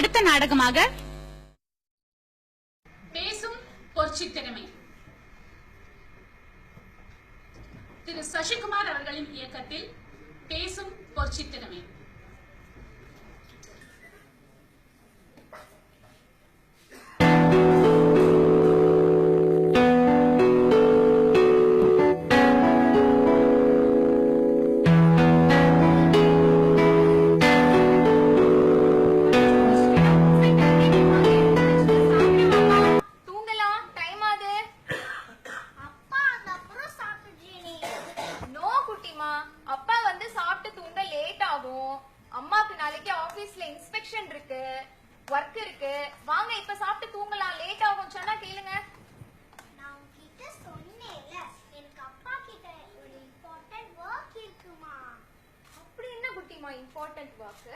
அடுத்த நாடகமாக பேசும் பொற்சி திறமை. திரு சசிகுமார் அவர்களின் இயக்கத்தில் பேசும் பொற்சி திறமை. நாளைக்கு ஆபீஸ்ல இன்ஸ்பெக்ஷன் இருக்கு ஒர்க் இருக்கு. வாங்க இப்ப சாப்பிட்டு தூங்கலாம். லேட் ஆகும் சொன்னா கேளுங்க. நான் உன்கிட்ட சொன்னேன்ல. எனக்கு அப்பா கிட்ட ஒரு இம்பார்ட்டன்ட் ஒர்க் இருக்குமா? அப்படி என்ன குட்டிமா இம்பார்ட்டன்ட் ஒர்க்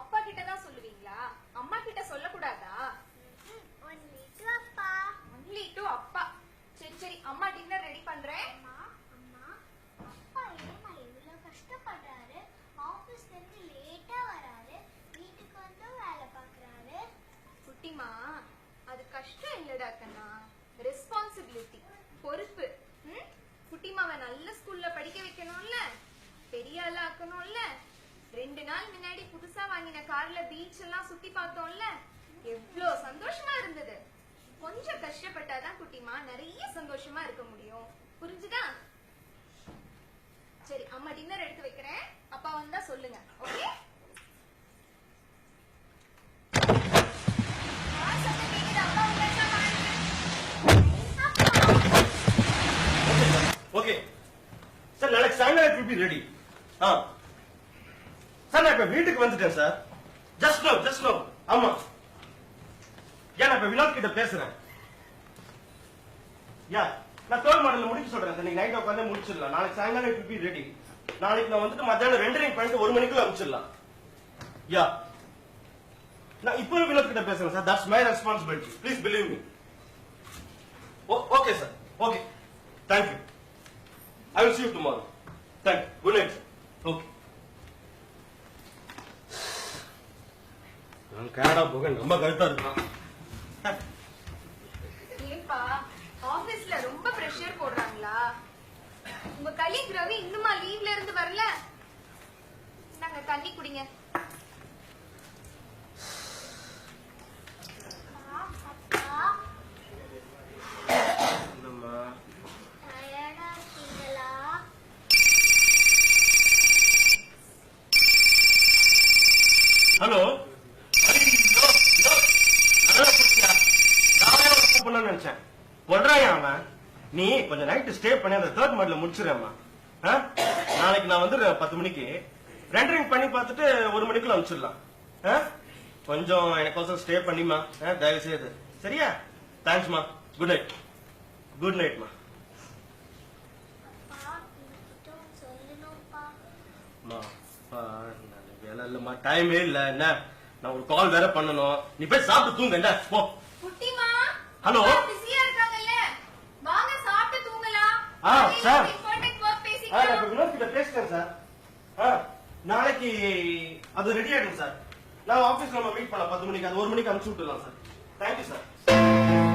அப்பா கிட்ட தான் சொல்லுவீங்களா? அம்மா கிட்ட சொல்லக்கூடாதா? ஒன் லிட்டர் அப்பா. ஒன்லி டு அப்பா. சரி சரி. அம்மா டின்னர் ரெடி பண்றேன் அம்மா அம்மா அப்பா ஏமா இவ்வளவு கஷ்டப்படுறாரு ஆபீஸ்ல இருந்து லேட்டா வராரு வீட்டுக்கு வந்து வேலை பார்க்கறாரு குட்டிமா அது கஷ்டம் இல்லடா கண்ணா. ரெஸ்பான்சிபிலிட்டி பொறுப்பு. ம்? குட்டிமாவை நல்ல ஸ்கூல்ல படிக்க வைக்கணும்ல? பெரிய ஆளா ஆக்கணும்ல? ரெண்டு நாள் முன்னாடி புதுசா வாங்கின கார்ல பீச் எல்லாம் சுத்தி பார்த்தோம்ல? எவ்ளோ சந்தோஷமா இருந்தது. கொஞ்சம் கஷ்டப்பட்டாதான் குட்டிமா நிறைய சந்தோஷமா இருக்க முடியும் புரிஞ்சுதா சரி அம்மா டின்னர் எடுத்து வைக்கிறேன் அப்பா வந்தா சொல்லுங்க ஓகே ஓகே சார் நாளைக்கு சாயங்காலம் வில் பி ரெடி ஆ சார் நான் இப்ப வீட்டுக்கு வந்துட்டேன் sir. Just no just no ஆமா. ஏன் நான் இப்ப வினோத் கிட்ட பேசுறேன்? யா நான் தோல் மாடல்ல முடிக்க சொல்றேன் சார். நீங்க நைட் உட்காந்து முடிச்சிடலாம். நாளைக்கு சாயங்காலம் வில் பி ரெடி நாளைக்கு நான் வந்துட்டு மத்தியானம் ரெண்டரை பண்ணிட்டு ஒரு மணிக்குள்ள அனுப்பிச்சிடலாம். யா. நான் இப்போ வினோத் கிட்ட பேசுறேன் sir. That's my responsibility please believe me okay sir okay thank you I will see you tomorrow Thank good night okay நான் கனடா போக ரொம்ப கருத்தா இருக்கான் ஆபீஸ்ல ரொம்ப பிரஷர் போடுறாங்களா? உங்க கலீக் ரவி இன்னுமா லீவ்ல இருந்து வரல? நாங்க தண்ணி குடிங்க அப்பா அப்பா என்னம்மா டயர்டா இருக்கீங்களா ஹலோ நினைச்சேன் பொடுறாயா அவன் நீ கொஞ்சம் நைட்டு ஸ்டே பண்ணி அந்த தேர்ட் மாடல முடிச்சிடறேம்மா? நாளைக்கு நான் வந்து பத்து மணிக்கு. ரெண்டரிங் பண்ணி பார்த்துட்டு ஒரு மணிக்குள்ள அனுப்பிச்சிடலாம்? கொஞ்சம் எனக்கோசம் ஸ்டே பண்ணிமா தயவு செய்து சரியா? தேங்க்ஸ்மா குட் நைட் குட் நைட்மா வேலை இல்லம்மா. டைமே இல்ல. என்ன? நான் ஒரு கால் வேற பண்ணணும். நீ போய் சாப்பிட்டு தூங்க. என்ன? போ. குட்டிமா Hello? பிஸியா இருக்காங்கல்ல வாங்க சாப்பிட்டு தூங்கலாம் ஆ, ஒர்க் ஆ, நான் இப்ப வினோத் கிட்ட பேசிட்டேன் சார். ஆ, நாளைக்கு அது ரெடி ஆயிடும் சார். நான் ஆபீஸ்ல நம்ம மீட் பண்ணலாம். பத்து மணிக்கு அது ஒரு மணிக்கு அனுப்பிச்சு விட்டுலாம் சார். Thank you sir.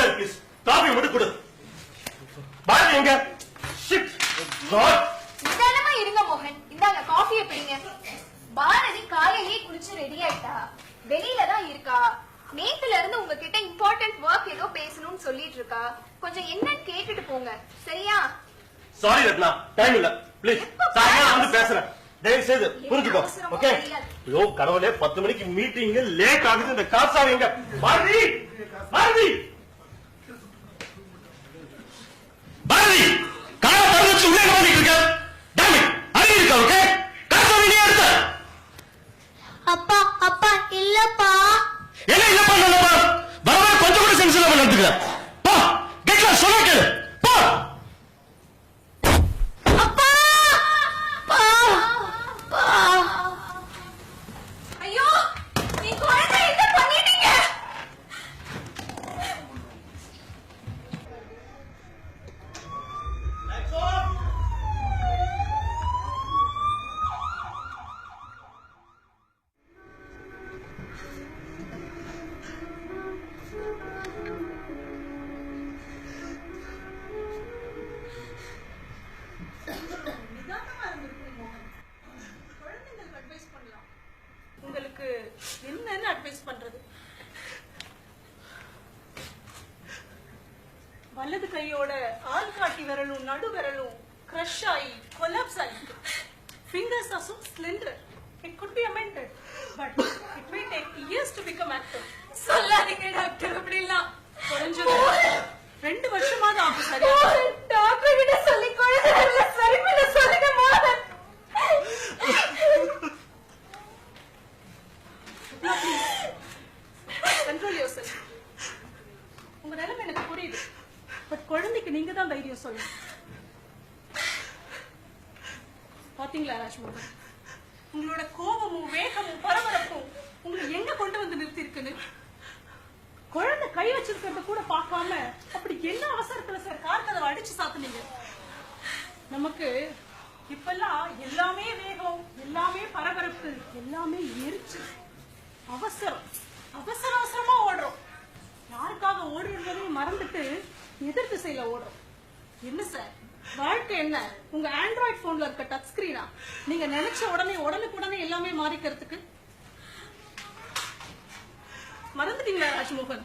அமைதியா ப்ளீஸ் காஃபி மட்டும் கொடு. பாரதி எங்க ஷிட் காட் நிதானமா இருங்க மோகன். இந்தாங்க காஃபியை பிடிங்க பாரதி காலையிலேயே குளிச்சு ரெடி ஆயிட்டா. வெளியில தான் இருக்கா. நேத்துல இருந்து உங்ககிட்ட இம்பார்ட்டன்ட் ஒர்க் ஏதோ பேசணும்னு சொல்லிட்டு இருக்கா. கொஞ்சம் என்னன்னு கேட்டுட்டு போங்க. சரியா? சாரி ரத்னா. டைம் இல்ல. ப்ளீஸ் சாயங்காலம் வந்து. பேசுறேன். தயவு செய்து புரிஞ்சுக்கோ. ஓகே. ஐயோ. கடவுளே பத்து மணிக்கு மீட்டிங் லேட் ஆகுது. இந்த காசாவி எங்க பாரதி! பாரதி! பாரதி காலை திறந்து உள்ளே கவனிட்டு இருக்க. டேம் அடி இருக்க ஓகே காசாவி நீ எடுத்த? அப்பா அப்பா இல்லப்பா. என்ன இல்ல பண்ணலப்பா வரவா கொஞ்சம் கூட சென்ஸ் இல்லாம நடந்துக்க பா வலது கையோட ஆள்காட்டி விரலும் நடு விரலும் கிரஷ் ஆகி கொலாப்ஸ் ஆயிருக்கு fingers are so slender. It could be amended but it may take years to become active. சொல்லாதீங்க டாக்டர் அப்படிலாம் குறைஞ்சது. ரெண்டு வருஷமாவது ஆகும் சரியா டாக்டர் கிட்ட சொல்லி குழந்தை சரி பண்ண சொல்லுங்கம்மா கண்ட்ரோல் செல்ஃப் உங்க நிலைமை எனக்கு புரியுது. பட் குழந்தைக்கு நீங்க தான் தைரியம் சொல்லணும் பாத்தீங்களா ராஜ்மோகன்? உங்களோட கோபமும் வேகமும் பரபரப்பும் உங்களை எங்க கொண்டு வந்து நிறுத்தி இருக்குன்னு குழந்தை கை வச்சிருக்கிறத கூட பார்க்காம அப்படி என்ன அவசரத்துல சார் கார் கதவை அடிச்சு சாத்துனீங்க? நமக்கு இப்பெல்லாம் எல்லாமே வேகம் எல்லாமே பரபரப்பு எல்லாமே எரிச்சு அவசரம் அவசர அவசரமா ஓடுறோம். யாருக்காக ஓடுறதையும் மறந்துட்டு எதிர் திசையில ஓடுறோம். என்ன சார் வாழ்க்கை என்ன? உங்க ஆண்ட்ராய்ட் போன்ல இருக்க டச் ஸ்கிரீனா நீங்க நினைச்ச உடனே உடனுக்கு உடனே எல்லாமே மாறிக்கிறதுக்கு? மறந்துட்டீங்களா ராஜ்மோகன்?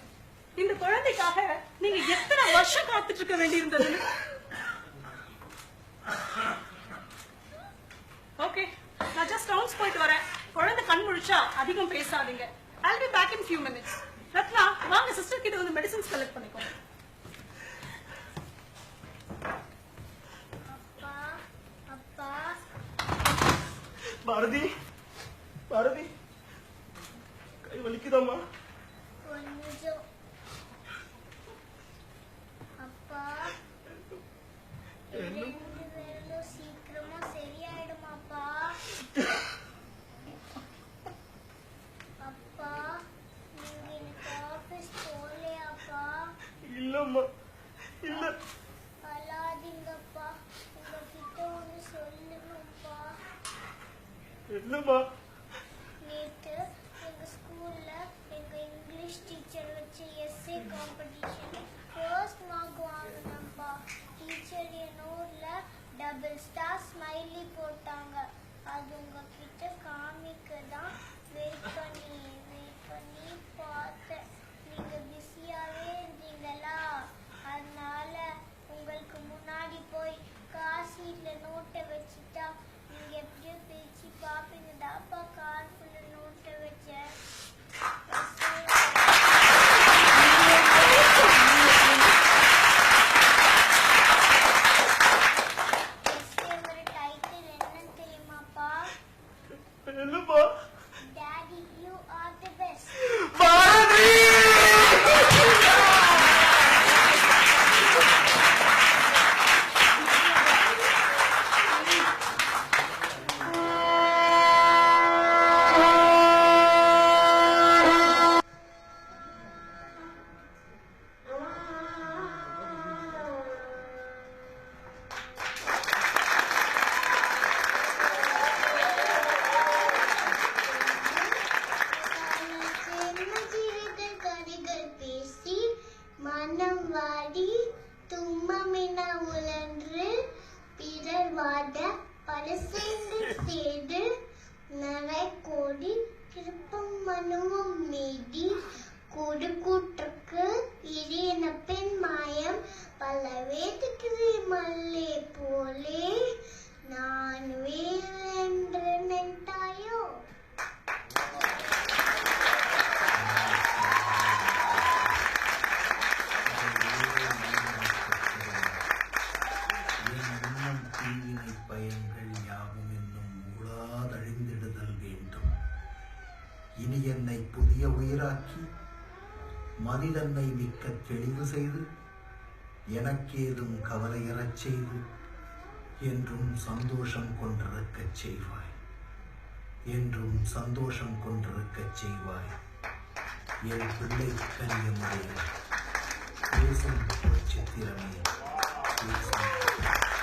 இந்த குழந்தைக்காக நீங்க எத்தனை வருஷம் காத்துட்டு இருக்க வேண்டியிருந்தது? ஓகே நான் ஜஸ்ட் டவுன்ஸ் போயிட்டு வரேன். குழந்தை கண் முழிச்சா அதிகம் பேசாதீங்க. I be back in few minutes Ratna வாங்க சிஸ்டர் கிட்ட வந்து மெடிசன்ஸ் கலெக்ட் பண்ணிக்கோங்க அப்பா அப்பா பாரதி பாரதி கை வலிக்குதாம்மா கொஞ்சம் அப்பா ரெண்டு பேரும் சீக்கிரமா சரியாயிடுமாப்பா அப்பா நீங்க எனக்கு ஆபீஸ் போகலையாப்பா இல்லம்மா இல்ல அழாதீங்கப்பா உங்ககிட்ட ஒன்று சொல்லணும்ப்பா இல்லம்மா நேற்று எங்கள் ஸ்கூலில் எங்கள் இங்கிலீஷ் டீச்சர் வச்ச எஸ்ஏ காம்படிஷன் ஃபர்ஸ்ட் மார்க் வாங்கினப்பா டீச்சர் என் ஊர்ல டபுள் ஸ்டார் ஸ்மைலி போட்டாங்க. அது உங்ககிட்ட காமிக்க தான் வெயிட் பண்ணி பல மல்லே போலே நான் வேறென்று நினைத்தாயோ? பயன்கள் யாவும் என்னும் உளாதழிந்திடுதல் வேண்டும். இனி என்னை புதிய உயிராக்கி மனிதன்னை மிக்க தெளிவு செய்து எனக்கேதும் கவலையறச் செய்து என்றும் சந்தோஷம் கொண்டிருக்கச் செய்வாய். என்றும் சந்தோஷம் கொண்டிருக்கச் செய்வாய். என் பிள்ளை கரியமுடைய பேசும் சித்திரமே பேசும்